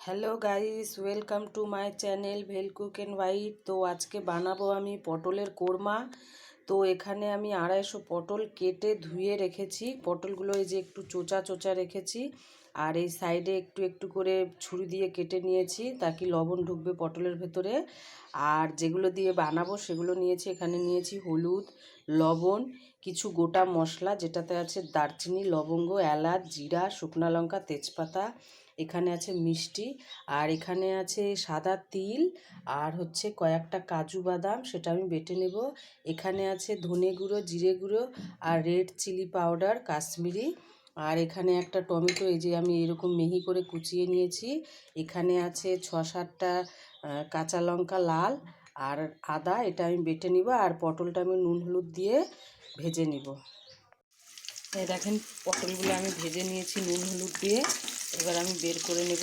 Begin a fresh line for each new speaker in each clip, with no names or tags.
Hello guys welcome to my channel bel cook and white তো আজকে বানাবো আমি পটলের কোরমা। তো এখানে আমি আড়াইশো পটল কেটে ধুয়ে রেখেছি। পটলগুলো এই যে একটু চোচা চোচা রেখেছি। আর এই সাইডে একটু একটু করে ছুরি দিয়ে কেটে নিয়েছি, তাকে লবণ ঢুকবে পটলের ভেতরে। আর যেগুলো দিয়ে বানাবো সেগুলো নিয়েছি। এখানে নিয়েছি হলুদ, লবণ, কিছু গোটা মশলা, যেটাতে আছে দারচিনি, লবঙ্গ, এলাচ, জিরা, শুকনো লঙ্কা, তেজপাতা এখানে আছে মিষ্টি, আর এখানে আছে সাদা তিল, আর হচ্ছে কয়েকটা কাজু বাদাম, সেটা আমি বেটে নেব। এখানে আছে ধনে গুঁড়ো, জিরে গুঁড়ো, আর রেড চিলি পাউডার, কাশ্মীরি। আর এখানে একটা টমেটো, এই যে আমি এরকম মিহি করে কুচিয়ে নিয়েছি। এখানে আছে ছ সাতটা কাঁচা লঙ্কা, লাল, আর আদা, এটা আমি বেটে নিব। আর পটলটা আমি নুন হলুদ দিয়ে ভেজে নিব। দেখেন, পটলগুলো আমি ভেজে নিয়েছি নুন হলুদ দিয়ে। এবার আমি বের করে নেব।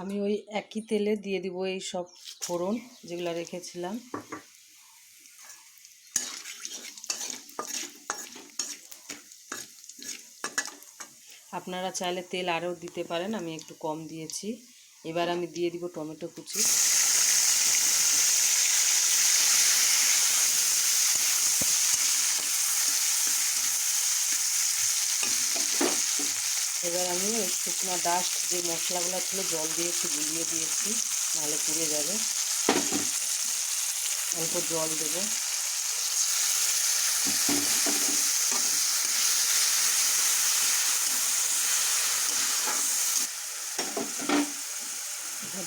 আমি ওই একই তেলে দিয়ে দিব এই সব ফোড়ন যেগুলো রেখেছিলাম। আপনারা চাইলে তেল আরও দিতে পারেন, আমি একটু কম দিয়েছি। এবার আমি দিয়ে দিব টমেটো কুচি। এবার আমি ওই শুকনো ডাস্ট যে মশলাগুলো ছিল, জল দিয়ে একটু গুলিয়ে দিয়েছি, নাহলে পুড়ে যাবে। অল্প জল দেবো।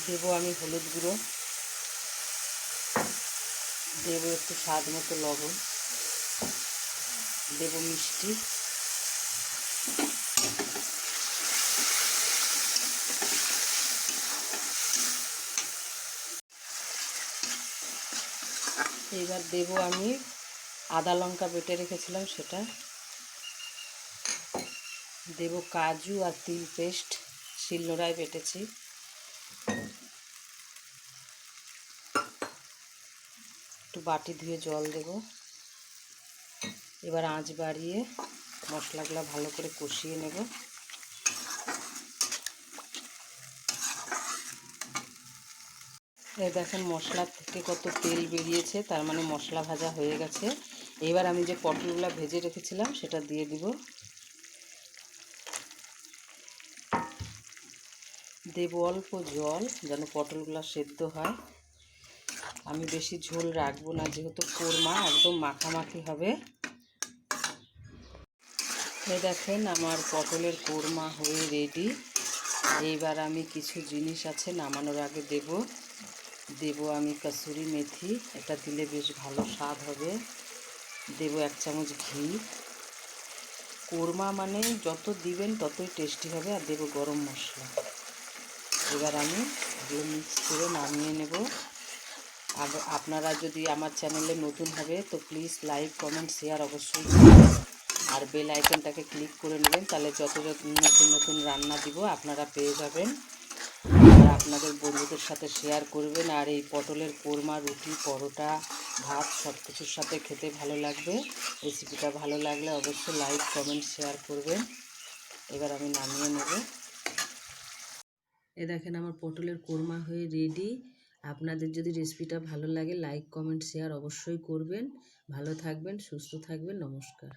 দেবো আমি হলুদ গুঁড়ো। দেবো একটু স্বাদ মতো লবণ। দেবো মিষ্টি। এবার দেব আমি আদা লঙ্কা বেটে রেখেছিলাম সেটা। দেব কাজু আর তিল পেস্ট, শিলনোড়ায় বেটেছি। একটু বাটি ধুয়ে জল দেব। এবার আঁচ বাড়িয়ে মশলাগুলো ভালো করে কষিয়ে নেব। এই দেখেন মশলার থেকে কত তেল বেরিয়েছে, তার মানে মশলা ভাজা হয়ে গেছে। এবার আমি যে পটলগুলো ভেজে রেখেছিলাম, সেটা দিয়ে দিব। দেব অল্প জল, যেন পটলগুলো সেদ্ধ হয়। আমি বেশি ঝোল রাখব না, যেহেতু কোরমা, একদম মাখামাখি হবে। এই দেখেন আমার পটলের কোরমা হয়ে রেডি এইবার আমি কিছু জিনিস আছে, নামানোর আগে দেব। দেব আমি কসুরি মেথি, এটা দিলে বেশ ভালো স্বাদ হবে। দেব এক চামচ ঘি। কোরমা মানে যত দিবেন ততই টেস্টি হবে আর দেব গরম মশলা। এবার আমি এগুলো মিক্স করে নামিয়ে নেব। আর আপনারা যদি আমার চ্যানেলে নতুন হবে তো প্লিজ লাইক কমেন্ট শেয়ার অবশ্যই আর বেল আইকনটাকে ক্লিক করে নেবেন, তাহলে যত যত নতুন নতুন রান্না দিব আপনারা পেয়ে যাবেন। আর আপনাদের বন্ধুদের সাথে শেয়ার করবেন আর এই পটলের কোরমা, রুটি, পরোটা, ভাত সব কিছুর সাথে খেতে ভালো লাগবে। রেসিপিটা ভালো লাগলে অবশ্যই লাইক কমেন্ট শেয়ার করবেন। এবার আমি নামিয়ে নেব। এ দেখেন আমার পটলের কোরমা হয়ে রেডি আপনাদের যদি রেসিপিটা ভালো লাগে লাইক কমেন্ট শেয়ার অবশ্যই করবেন। ভালো থাকবেন, সুস্থ থাকবেন, নমস্কার।